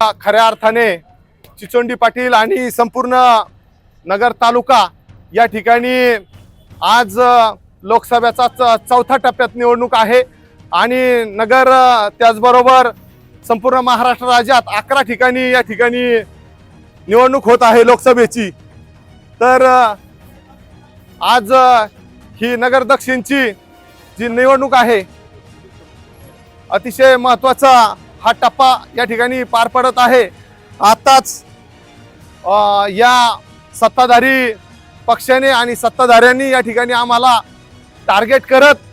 खऱ्या अर्थाने चिचोंडी पाटील आणि संपूर्ण नगर तालुका या ठिकाणी आज लोकसभेचा च- चौथ्या टप्प्यात निवडणूक आहे आणि नगर त्याचबरोबर संपूर्ण महाराष्ट्र राज्यात अकरा ठिकाणी या ठिकाणी निवडणूक होत आहे लोकसभेची. तर आज ही नगर दक्षिणची जी निवडणूक आहे अतिशय महत्त्वाचा हा टप्पा या ठिकाणी पार पडत आहे. आताच या सत्ताधारी पक्षाने आणि सत्ताधाऱ्यांनी या ठिकाणी आम्हाला टार्गेट करत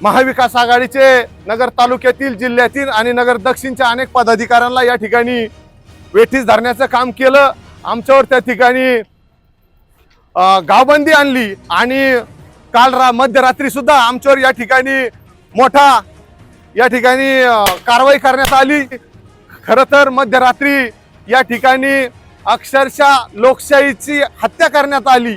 महाविकास आघाडीचे नगर तालुक्यातील जिल्ह्यातील आणि नगर दक्षिणच्या अनेक पदाधिकाऱ्यांना या ठिकाणी वेठीस धरण्याचं काम केलं. आमच्यावर त्या ठिकाणी गावबंदी आणली आणि काल रा मध्यरात्रीसुद्धा आमच्यावर या ठिकाणी मोठा या ठिकाणी कारवाई करण्यात आली. खरं तर मध्यरात्री या ठिकाणी अक्षरशः लोकशाहीची हत्या करण्यात आली.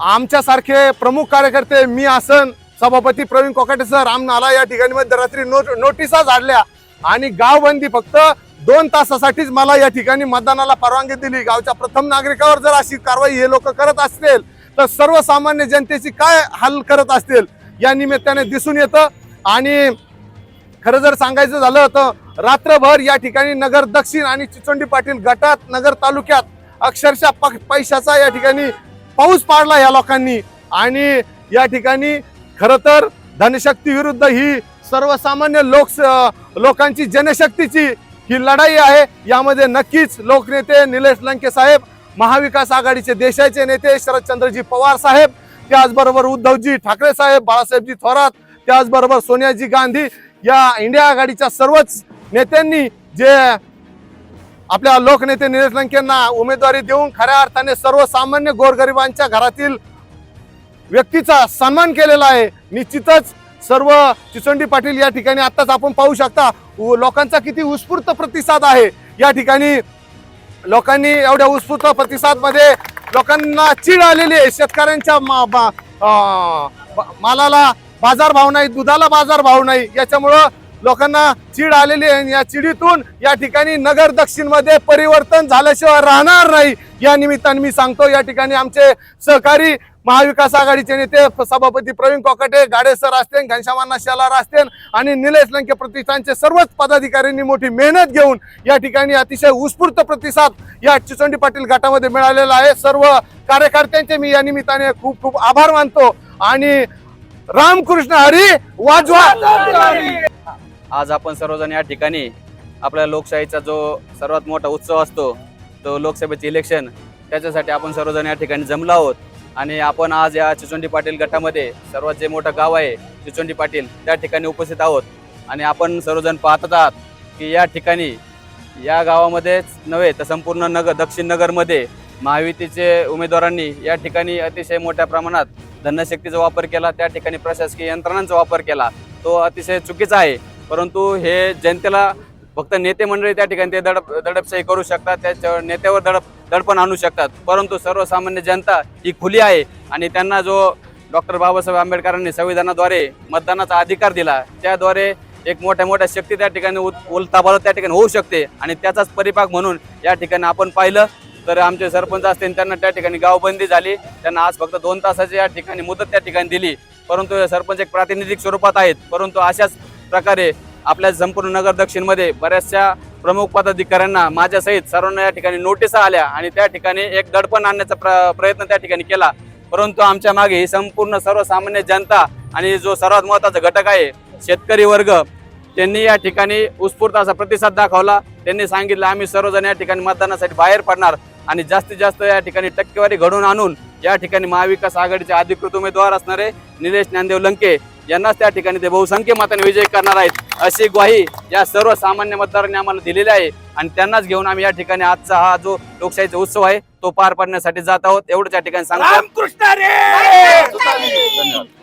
आमच्यासारखे प्रमुख कार्यकर्ते मी आसन सभापती प्रवीण कोकाटे सर आम्हाला या ठिकाणी मध्यरात्री नोट नोटिसा झाडल्या. आणि गावबंदी फक्त दोन तासासाठीच मला या ठिकाणी मतदानाला परवानगी दिली. गावच्या प्रथम नागरिकावर जर अशी कारवाई हे लोक करत असतील तर सर्वसामान्य जनतेची काय हाल करत असतील या निमित्ताने दिसून येतं. आणि खरं जर सांगायचं झालं तर रात्रभर या ठिकाणी नगर दक्षिण आणि चिचोंडी पाटील गटात नगर तालुक्यात अक्षरशः प- पैशाचा या ठिकाणी पाऊस पाडला या लोकांनी. आणि या ठिकाणी खरं तर धनशक्ती विरुद्ध ही सर्वसामान्य लोक लोकांची जनशक्तीची ही लढाई आहे. यामध्ये नक्कीच लोकनेते निलेश लंके साहेब महाविकास आघाडीचे देशाचे नेते शरदचंद्रजी पवार साहेब त्याचबरोबर उद्धवजी ठाकरे साहेब बाळासाहेबजी थोरात त्याचबरोबर सोनियाजी गांधी या इंडिया आघाडीच्या सर्वच नेत्यांनी जे आपल्या लोकनेते निलेश लंकेंना उमेदवारी देऊन खऱ्या अर्थाने सर्वसामान्य गोरगरिबांच्या घरातील व्यक्तीचा सन्मान केलेला आहे. निश्चितच सर्व चिचोंडी पाटील या ठिकाणी आत्ताच आपण पाहू शकता उ- लोकांचा किती उत्स्फूर्त प्रतिसाद आहे. या ठिकाणी लोकांनी एवढ्या उत्स्फूर्त प्रतिसादमध्ये लोकांना चीड आलेली आहे. शेतकऱ्यांच्या मा- मा, मालाला बाजारभाव नाही दुधाला बाजारभाव नाही. याच्यामुळं लोकांना चीड आलेली आहे आणि या चिडीतून या ठिकाणी नगर दक्षिणमध्ये परिवर्तन झाल्याशिवाय राहणार नाही. या निमित्ताने मी सांगतो या ठिकाणी आमचे सहकारी महाविकास आघाडीचे नेते सभापती प्रवीण कोकाटे गाडेसर असतील घनश्यामांना शेलार असतील आणि निलेश लंके प्रतिष्ठानचे सर्वच पदाधिकाऱ्यांनी मोठी मेहनत घेऊन या ठिकाणी अतिशय उत्स्फूर्त प्रतिसाद या चिचोंडी पाटील गटामध्ये मिळालेला आहे. सर्व कार्यकर्त्यांचे मी या निमित्ताने खूप खूप आभार मानतो आणि रामकृष्ण हरी वाजवा. आज आपण सर्वजण या ठिकाणी आपल्या लोकशाहीचा जो सर्वात मोठा उत्सव असतो तो लोकसभेचे इलेक्शन त्याच्यासाठी आपण सर्वजण या ठिकाणी जमलो आहोत. आणि आपण आज या चिचोंडी पाटील गटामध्ये सर्वात जे मोठं गाव आहे चिचोंडी पाटील त्या ठिकाणी उपस्थित आहोत. आणि आपण सर्वजण पाहत आहात की या ठिकाणी या गावामध्येच नव्हे तर संपूर्ण नगर दक्षिण नगरमध्ये महायुतीचे उमेदवारांनी या ठिकाणी अतिशय मोठ्या प्रमाणात धनशक्तीचा वापर केला त्या ठिकाणी प्रशासकीय यंत्रणांचा वापर केला. तो अतिशय चुकीचा आहे. परंतु हे जनतेला फक्त नेते मंडळी त्या ठिकाणी ते दडप दडपशाही करू शकतात त्याच्या नेत्यावर दडप दडपण आणू शकतात. परंतु सर्वसामान्य जनता ही खुली आहे आणि त्यांना जो डॉक्टर बाबासाहेब आंबेडकरांनी संविधानाद्वारे मतदानाचा अधिकार दिला त्याद्वारे एक मोठ्या मोठ्या शक्ती त्या ठिकाणी उल- उलथापालथ त्या ठिकाणी होऊ शकते. आणि त्याचाच परिपाक म्हणून या ठिकाणी आपण पाहिलं. तर आमचे सरपंच असतील त्यांना त्या ठिकाणी गावबंदी झाली. त्यांना आज फक्त दोन तासाची या ठिकाणी मुदत त्या ठिकाणी दिली. परंतु हे सरपंच एक प्रातिनिधिक स्वरूपात आहेत. परंतु अशाच प्रकारे आपल्या संपूर्ण नगर दक्षिणमध्ये बऱ्याचशा प्रमुख पदाधिकाऱ्यांना माझ्यासहित सर्वांना या ठिकाणी नोटिसा आल्या आणि त्या ठिकाणी एक दडपण आणण्याचा प्र प्रयत्न त्या ठिकाणी केला. परंतु आमच्या मागे ही संपूर्ण सर्वसामान्य जनता आणि जो सर्वात महत्त्वाचा घटक आहे शेतकरी वर्ग त्यांनी या ठिकाणी उत्स्फूर्त असा प्रतिसाद दाखवला. त्यांनी सांगितलं आम्ही सर्वजण या ठिकाणी मतदानासाठी बाहेर पडणार. आणि जास्तीत जास्त या ठिकाणी टक्केवारी घडवून आणून या ठिकाणी महाविकास आघाडीचे अधिकृत उमेदवार असणारे निलेश ज्ञानदेव लंके. यांनाच त्या ठिकाणी ते बहुसंख्य मताने विजय करणार आहेत अशी ग्वाही या सर्व सामान्य मतदारांनी आम्हाला दिलेली आहे. आणि त्यांनाच घेऊन आम्ही या ठिकाणी आजचा हा जो लोकशाहीचा उत्सव आहे तो पार पाडण्यासाठी जात आहोत. एवढंच या ठिकाणी सांगतो. रामकृष्ण रे! धन्यवाद.